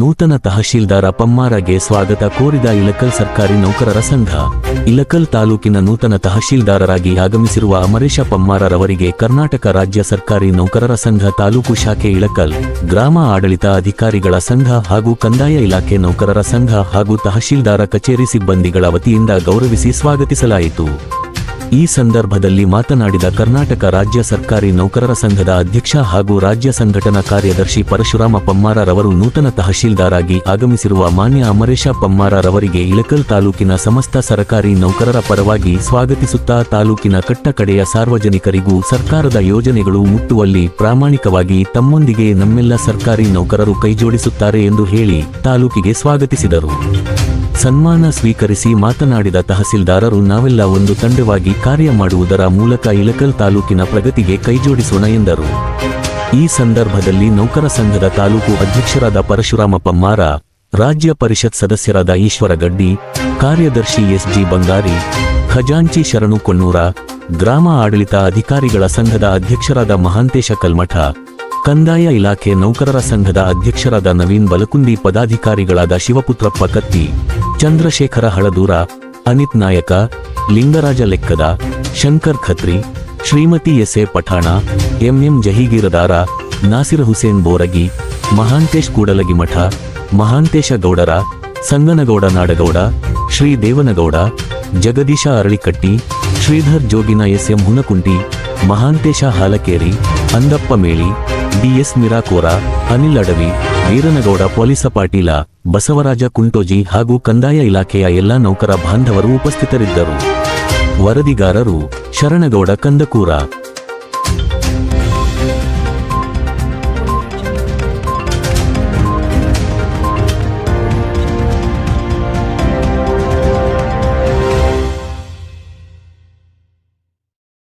ನೂತನ ತಹಶೀಲ್ದಾರ ಪಮ್ಮಾರಗೆ ಸ್ವಾಗತ ಕೋರಿದ ಇಳಕಲ್ ಸರ್ಕಾರಿ ನೌಕರರ ಸಂಘ. ಇಳಕಲ್ ತಾಲೂಕಿನ ನೂತನ ತಹಶೀಲ್ದಾರರಾಗಿ ಆಗಮಿಸಿರುವ ಅಮರೇಶ ಪಮ್ಮಾರರವರಿಗೆ ಕರ್ನಾಟಕ ರಾಜ್ಯ ಸರ್ಕಾರಿ ನೌಕರರ ಸಂಘ ತಾಲೂಕು ಶಾಖೆ ಇಳಕಲ್, ಗ್ರಾಮ ಆಡಳಿತ ಅಧಿಕಾರಿಗಳ ಸಂಘ ಹಾಗೂ ಕಂದಾಯ ಇಲಾಖೆ ನೌಕರರ ಸಂಘ ಹಾಗೂ ತಹಶೀಲ್ದಾರ ಕಚೇರಿ ಸಿಬ್ಬಂದಿಗಳ ವತಿಯಿಂದ ಗೌರವಿಸಿ ಸ್ವಾಗತಿಸಲಾಯಿತು. ಈ ಸಂದರ್ಭದಲ್ಲಿ ಮಾತನಾಡಿದ ಕರ್ನಾಟಕ ರಾಜ್ಯ ಸರ್ಕಾರಿ ನೌಕರರ ಸಂಘದ ಅಧ್ಯಕ್ಷ ಹಾಗೂ ರಾಜ್ಯ ಸಂಘಟನಾ ಕಾರ್ಯದರ್ಶಿ ಪರಶುರಾಮ ಪಮ್ಮಾರರವರು ನೂತನ ತಹಶೀಲ್ದಾರಾಗಿ ಆಗಮಿಸಿರುವ ಮಾನ್ಯ ಅಮರೇಶ ಪಮ್ಮಾರರವರಿಗೆ ಇಳಕಲ್ ತಾಲೂಕಿನ ಸಮಸ್ತ ಸರ್ಕಾರಿ ನೌಕರರ ಪರವಾಗಿ ಸ್ವಾಗತಿಸುತ್ತಾ ತಾಲೂಕಿನ ಕಟ್ಟಕಡೆಯ ಸಾರ್ವಜನಿಕರಿಗೂ ಸರ್ಕಾರದ ಯೋಜನೆಗಳು ಮುಟ್ಟುವಲ್ಲಿ ಪ್ರಾಮಾಣಿಕವಾಗಿ ತಮ್ಮೊಂದಿಗೆ ನಮ್ಮೆಲ್ಲ ಸರ್ಕಾರಿ ನೌಕರರು ಕೈಜೋಡಿಸುತ್ತಾರೆ ಎಂದು ಹೇಳಿ ತಾಲೂಕಿಗೆ ಸ್ವಾಗತಿಸಿದರು. ಸನ್ಮಾನ ಸ್ವೀಕರಿಸಿ ಮಾತನಾಡಿದ ತಹಸೀಲ್ದಾರರು, ನಾವೆಲ್ಲ ಒಂದು ತಂಡವಾಗಿ ಕಾರ್ಯ ಮಾಡುವುದರ ಮೂಲಕ ಇಳಕಲ್ ತಾಲೂಕಿನ ಪ್ರಗತಿಗೆ ಕೈಜೋಡಿಸೋಣ ಎಂದರು. ಈ ಸಂದರ್ಭದಲ್ಲಿ ನೌಕರ ಸಂಘದ ತಾಲೂಕು ಅಧ್ಯಕ್ಷರಾದ ಪರಶುರಾಮ ಪಮ್ಮಾರ ರಾಜ್ಯ ಪರಿಷತ್ ಸದಸ್ಯರಾದ ಈಶ್ವರಗಡ್ಡಿ, ಕಾರ್ಯದರ್ಶಿ ಎಸ್ಜಿ ಬಂಗಾರಿ, ಖಜಾಂಚಿ ಶರಣು ಕೊಣ್ಣೂರ, ಗ್ರಾಮ ಆಡಳಿತ ಅಧಿಕಾರಿಗಳ ಸಂಘದ ಅಧ್ಯಕ್ಷರಾದ ಮಹಾಂತೇಶ ಕಲ್ಮಠ, ಕಂದಾಯ ಇಲಾಖೆ ನೌಕರರ ಸಂಘದ ಅಧ್ಯಕ್ಷರಾದ ನವೀನ್ ಬಲಕುಂದಿ ಪದಾಧಿಕಾರಿಗಳಾದ ಶಿವಪುತ್ರಪ್ಪ ಕತ್ತಿ Chandrashekhara ಹಳದೂರ, Anith Nayaka, Lingaraja Lekkada, Shankar Khatri, Shrimati S A Pathan MM Jahagirdar, Nasir Hussain Boragi, Mahantesh Kudalagimath, Mahantesha Gowdar, Sanganagowda Nadagowda, Shri Devanagowda, Jagadish Aralikatti, Shridhar Jogina S M Hunakunti, Mahantesha Halakeri, Andappa Meli DS Mirakor, Anil Adavi, Veeranagowda police Patil. Basavaraja Kuntoji ಹಾಗೂ ಕಂದಾಯ ಇಲಾಖೆಯ ಎಲ್ಲಾ ನೌಕರ ಬಾಂಧವರು ಉಪಸ್ಥಿತರಿದ್ದರು. ವರದಿಗಾರರು ಶರಣಗೌಡ ಕಂದಕೂರ